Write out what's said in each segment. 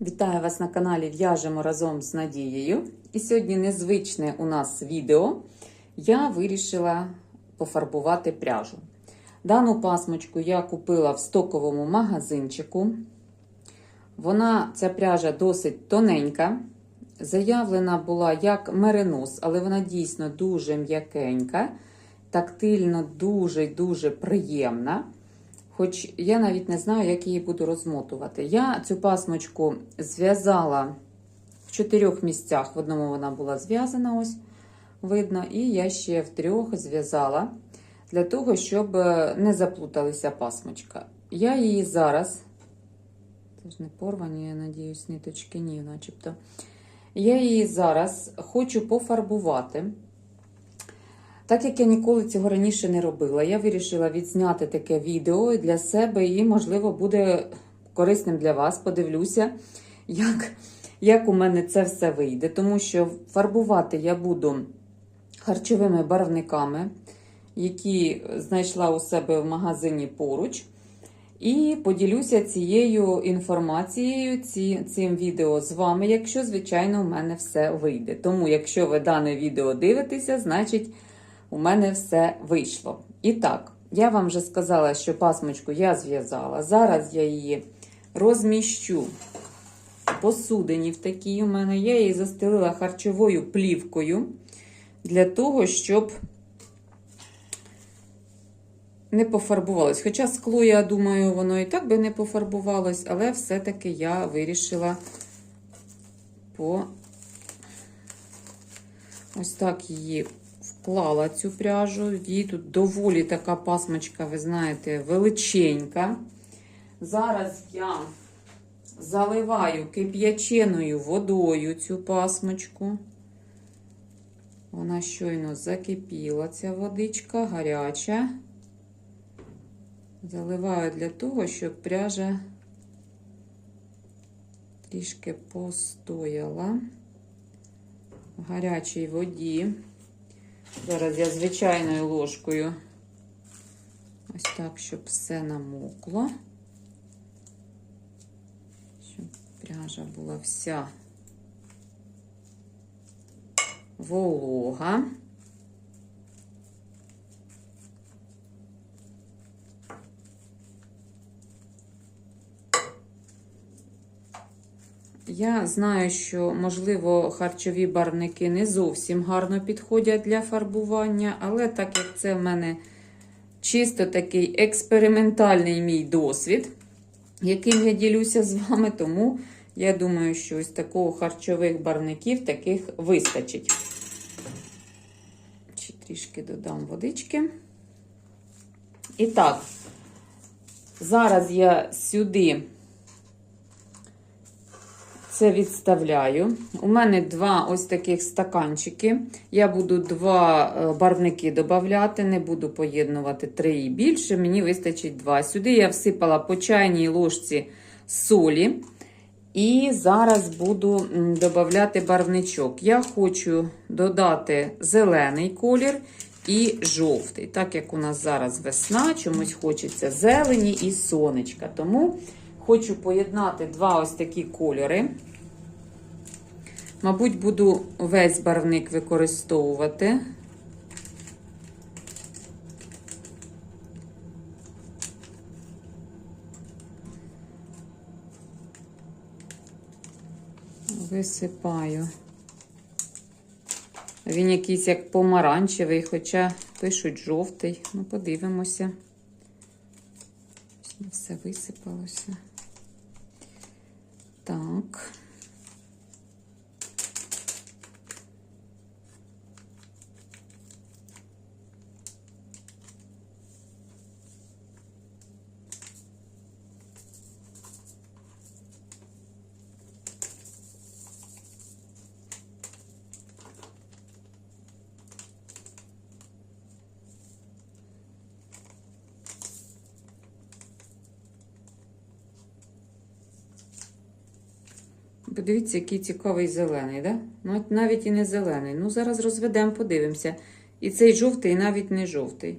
Вітаю вас на каналі В'яжемо разом з Надією. І сьогодні незвичне у нас відео. Я вирішила пофарбувати пряжу. Дану пасмочку я купила в стоковому магазинчику. Вона, ця пряжа досить тоненька. Заявлена була як меринос, але вона дійсно дуже м'якенька, тактильно дуже-дуже приємна. Хоч я навіть не знаю, як її буду розмотувати. Я цю пасмочку зв'язала в чотирьох місцях. В одному вона була зв'язана, ось видно, і я ще в трьох зв'язала для того, щоб не заплуталися пасмочка. Я її зараз, це ж не порвані, я надіюсь, ниточки, ні, начебто. Я її зараз хочу пофарбувати. Так як я ніколи цього раніше не робила, я вирішила відзняти таке відео для себе і, можливо, буде корисним для вас. Подивлюся, як, як у мене це все вийде. Тому що фарбувати я буду харчовими барвниками, які знайшла у себе в магазині поруч. І поділюся цією інформацією, ці, цим відео з вами, якщо, звичайно, у мене все вийде. Тому, якщо ви дане відео дивитеся, значить у мене все вийшло. І так, я вам вже сказала, що пасмочку я зв'язала. Зараз я її розміщу посудині в такій у мене. Я її застелила харчовою плівкою для того, щоб не пофарбувалось. Хоча скло, я думаю, воно і так би не пофарбувалось, але все-таки я вирішила по ось так її вклала цю пряжу. Її тут доволі така пасмочка, ви знаєте, величенька. Зараз я заливаю кип'яченою водою цю пасмочку. Вона щойно закипіла, ця водичка, гаряча. Заливаю для того, щоб пряжа трішки постояла в гарячій воді. Зараз я звичайною ложкою ось так, щоб все намокло, щоб пряжа була вся волога. Я знаю, що, можливо, харчові барвники не зовсім гарно підходять для фарбування, але так як це в мене чисто такий експериментальний мій досвід, яким я ділюся з вами, тому я думаю, що ось такого харчових барвників таких вистачить. Ще трішки додам водички. І так, зараз я сюди. Це відставляю. У мене два ось таких стаканчики. Я буду два барвники додати, не буду поєднувати три і більше, мені вистачить два. Сюди я всипала по чайній ложці солі. І зараз буду додати барвничок. Я хочу додати зелений колір і жовтий. Так як у нас зараз весна, чомусь хочеться зелені і сонечка. Тому хочу поєднати два ось такі кольори. Мабуть, буду весь барвник використовувати. Висипаю. Він якийсь як помаранчевий, хоча пишуть жовтий. Ну, подивимося. Все висипалося. Так. Подивіться, який цікавий зелений, да? Ну, навіть і не зелений. Ну, зараз розведемо, подивимося. І цей жовтий, і навіть не жовтий.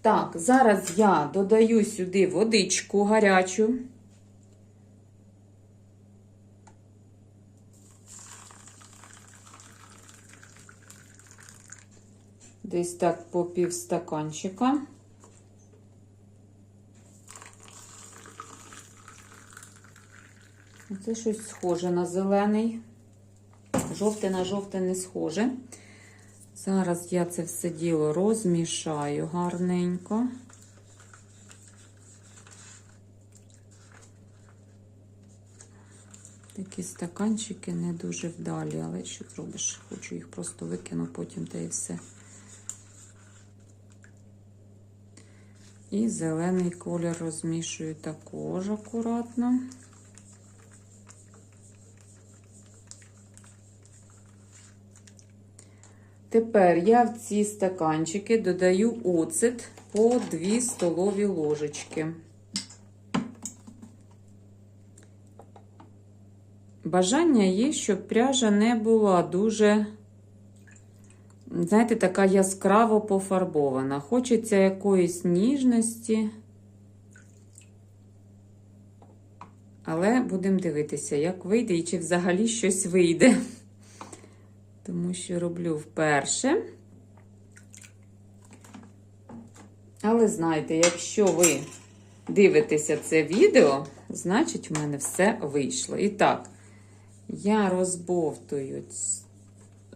Так, зараз я додаю сюди водичку гарячу. Десь так по пів стаканчика. Це щось схоже на зелений. Жовте на жовте не схоже. Зараз я це все діло розмішаю гарненько. Такі стаканчики не дуже вдалі, але що зробиш? Хочу їх просто викину потім та і все. І зелений колір розмішую також акуратно. Тепер я в ці стаканчики додаю оцет по 2 столові ложечки. Бажання є, щоб пряжа не була дуже, знаєте, така яскраво пофарбована. Хочеться якоїсь ніжності. Але будемо дивитися, як вийде і чи взагалі щось вийде. Тому що роблю вперше. Але знаєте, якщо ви дивитеся це відео, значить, в мене все вийшло. І так, я розбовтую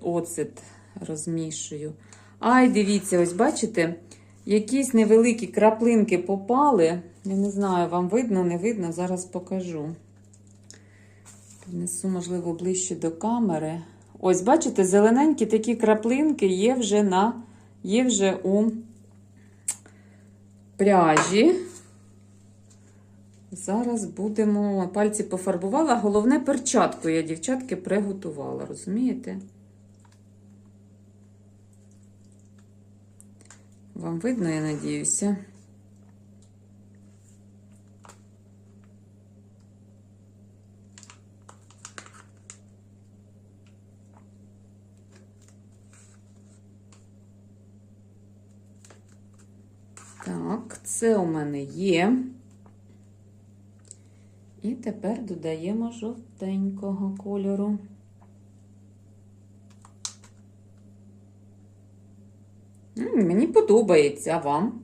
оцет, розмішую. Ай, дивіться, ось бачите, якісь невеликі краплинки попали. Я не знаю, вам видно, не видно, зараз покажу. Піднесу, можливо, ближче до камери. Ось, бачите, зелененькі такі краплинки є вже на, є вже у пряжі. Зараз будемо пальці пофарбувала. Головне перчатку я, дівчатки, приготувала, розумієте? Вам видно, я надіюся. Це у мене є. І тепер додаємо жовтенького кольору. Мені подобається, а вам?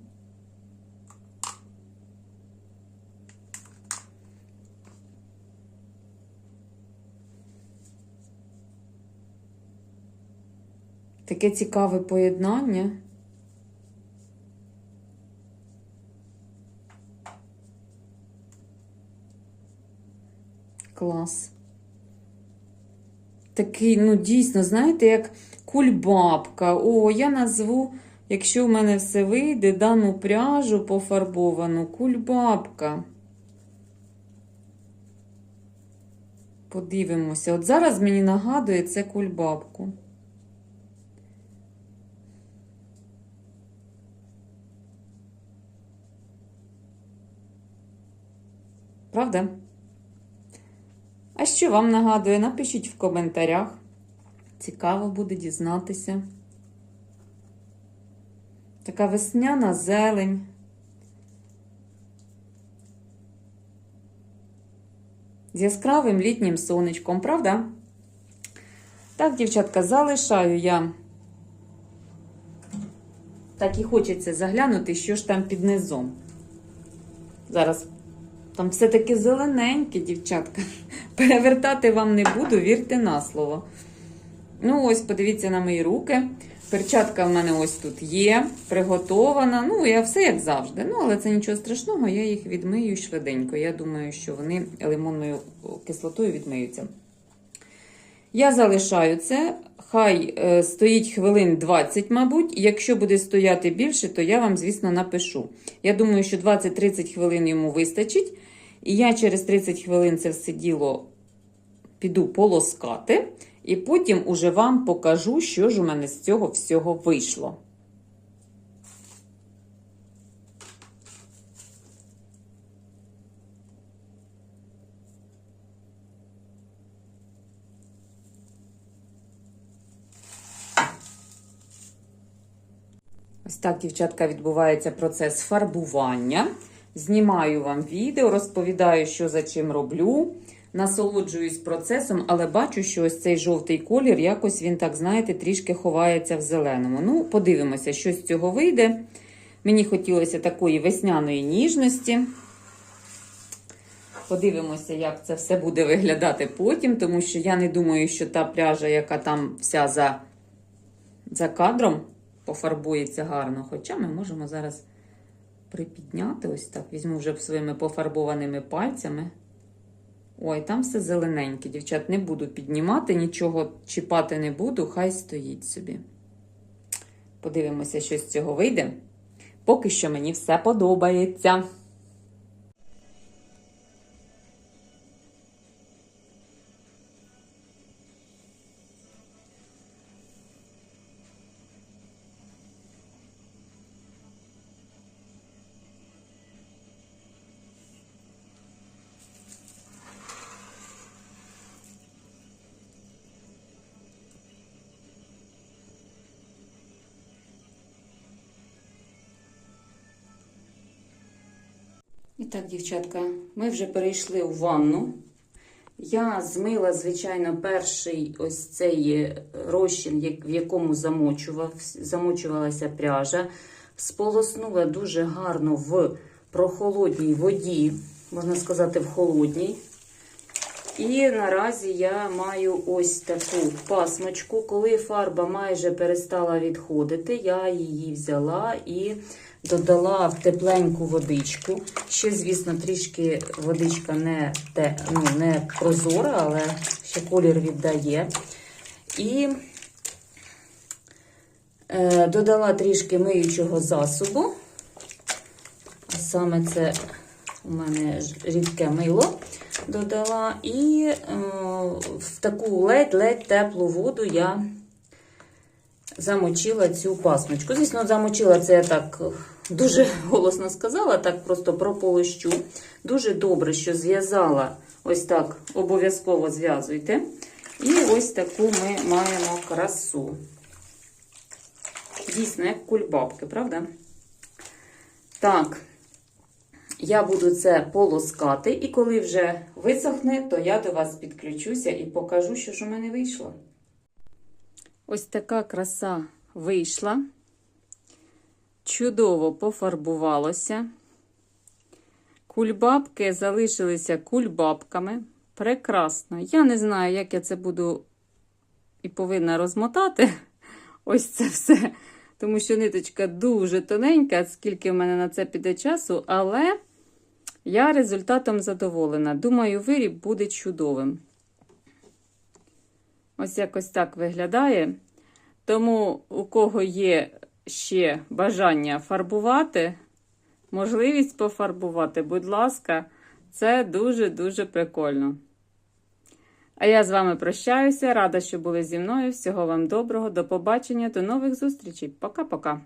Таке цікаве поєднання. Клас. Такий, ну, дійсно, знаєте, як кульбабка. О, я назву, якщо в мене все вийде, дану пряжу пофарбовану кульбабка. Подивимося. От зараз мені нагадує це кульбабку. Правда? А що вам нагадує? Напишіть в коментарях. Цікаво буде дізнатися. Така весняна зелень. З яскравим літнім сонечком, правда? Так, дівчатка, залишаю я. Так і хочеться заглянути, що ж там під низом. Зараз там все таки зелененьке, дівчатка. Перевертати вам не буду, вірте на слово. Ну, ось, подивіться на мої руки. Перчатка в мене ось тут є, приготована. Ну, я все як завжди. Ну, але це нічого страшного, я їх відмию швиденько. Я думаю, що вони лимонною кислотою відмиються. Я залишаю це. Хай е, стоїть хвилин 20, мабуть. Якщо буде стояти більше, то я вам, звісно, напишу. Я думаю, що 20-30 хвилин йому вистачить. І я через 30 хвилин це все діло піду полоскати. І потім уже вам покажу, що ж у мене з цього всього вийшло. Ось так, дівчатка, відбувається процес фарбування. Знімаю вам відео, розповідаю, що за чим роблю. Насолоджуюсь процесом, але бачу, що ось цей жовтий колір, якось він, так знаєте, трішки ховається в зеленому. Ну, подивимося, що з цього вийде. Мені хотілося такої весняної ніжності. Подивимося, як це все буде виглядати потім, тому що я не думаю, що та пряжа, яка там вся за, за кадром, пофарбується гарно. Хоча ми можемо зараз припідняти ось так. Візьму вже своїми пофарбованими пальцями. Ой, там все зелененьке, дівчат, не буду піднімати, нічого чіпати не буду, хай стоїть собі. Подивимося, що з цього вийде. Поки що мені все подобається. І так, дівчатка, ми вже перейшли у ванну. Я змила, звичайно, перший ось цей розчин, в якому замочувалася пряжа. Сполоснула дуже гарно в прохолодній воді, можна сказати, в холодній. І наразі я маю ось таку пасмочку. Коли фарба майже перестала відходити, я її взяла і додала в тепленьку водичку. Ще, звісно, трішки водичка не, те, ну, не прозора, але ще колір віддає. І е, додала трішки миючого засобу. А саме це у мене рідке мило додала. І е, в таку ледь-ледь теплу воду я замочила цю пасмочку. Звісно, замочила це я так дуже голосно сказала, так просто прополощу. Дуже добре, що зв'язала. Ось так обов'язково зв'язуйте. І ось таку ми маємо красу. Дійсно, як кульбабки, правда? Так, я буду це полоскати, і коли вже висохне, то я до вас підключуся і покажу, що ж у мене вийшло. Ось така краса вийшла. Чудово пофарбувалося. Кульбабки залишилися кульбабками. Прекрасно. Я не знаю, як я це буду і повинна розмотати. Ось це все. Тому що ниточка дуже тоненька, скільки в мене на це піде часу, але я результатом задоволена. Думаю, виріб буде чудовим. Ось якось так виглядає. Тому, у кого є ще бажання фарбувати, можливість пофарбувати, будь ласка, це дуже-дуже прикольно. А я з вами прощаюся. Рада, що були зі мною. Всього вам доброго, до побачення, до нових зустрічей. Пока-пока.